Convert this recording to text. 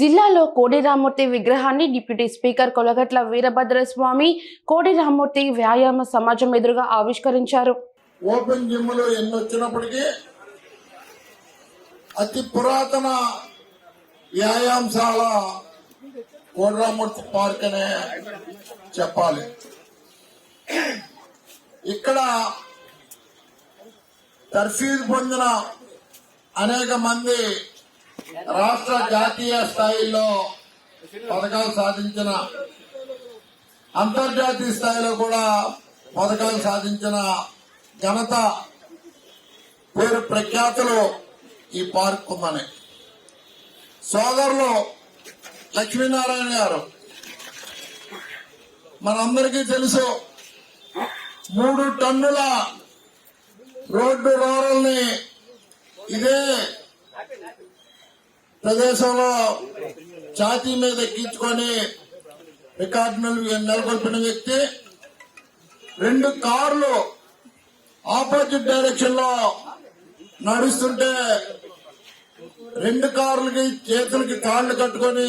జిల్లాలో కోడి రామ్మూర్తి విగ్రహాన్ని డిప్యూటీ స్పీకర్ కొలగట్ల వీరభద్రస్వామి కోడి రామ్మూర్తి వ్యాయామ సమాజం ఎదురుగా ఆవిష్కరించారు. ఓపెన్ జిమ్లు ఎన్ని వచ్చినప్పటికీ అతి పురాతన వ్యాయామశాల కోడ్రామూర్తి పార్క్ అనే చెప్పాలి. ఇక్కడ తర్ఫీదు పొందిన అనేక మంది రాష్ట్ర జాతీయ స్థాయిలో పథకాలు సాధించిన అంతర్జాతీయ స్థాయిలో కూడా పథకాలు సాధించిన ఘనత పేరు ప్రఖ్యాతులు ఈ పార్క్ ఉందని. సోదరులు లక్ష్మీనారాయణ గారు మనందరికీ తెలుసు మూడు టన్నుల రోడ్డు రోరల్ని ఇదే ప్రదేశంలో ఛాతీ మీద ఎక్కించుకొని రికార్డు నెలకొల్పిన వ్యక్తి రెండు కార్లు ఆపోజిట్ డైరెక్షన్లో నడుస్తుంటే రెండు కార్లకి చేతులకి కాళ్ళు కట్టుకొని